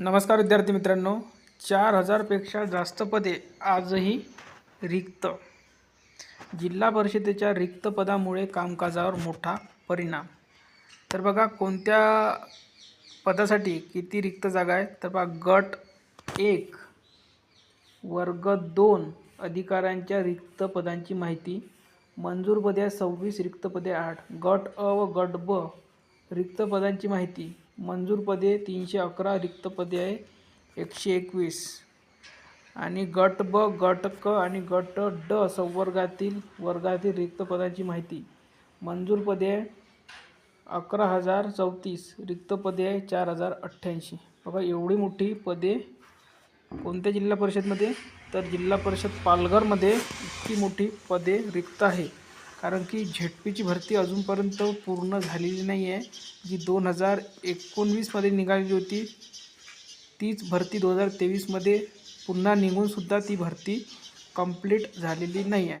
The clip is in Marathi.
नमस्कार विद्यार्थी मित्रांनो. चार हजारपेक्षा जास्त पदे आजही रिक्त. जिल्हा परिषदेच्या रिक्त पदामुळे कामकाजावर मोठा परिणाम. तर बघा कोणत्या पदासाठी किती रिक्त जागा आहे तर बघा गट एक वर्ग दोन अधिकाऱ्यांच्या रिक्त पदांची माहिती. मंजूर पदे सव्वीस रिक्त पदे आठ. गट अ व गट ब रिक्त पदांची माहिती. मंजूर पदे तीनशे अकरा रिक्त पदे आहे एकशे एकवीस. आणि गट ब गट क आणि गट ड संवर्गातील वर्गातील रिक्त पदांची माहिती. मंजूर पदे आहे अकरा हजार चौतीस रिक्त पदे आहे चार हजार अठ्ठ्याऐंशी. बघा एवढी मोठी पदे कोणत्या जिल्हा परिषदमध्ये? तर जिल्हा परिषद पालघरमध्ये इतकी मोठी पदे रिक्त आहे. कारण की झेडपीची भरती अजूनपर्यंत पूर्ण झालेली नाही आहे जी दोन हजार एकोणवीसमध्ये निघालेली होती तीच भरती दोन हजार तेवीसमध्ये पुन्हा निघूनसुद्धा ती भरती कंप्लीट झालेली नाही आहे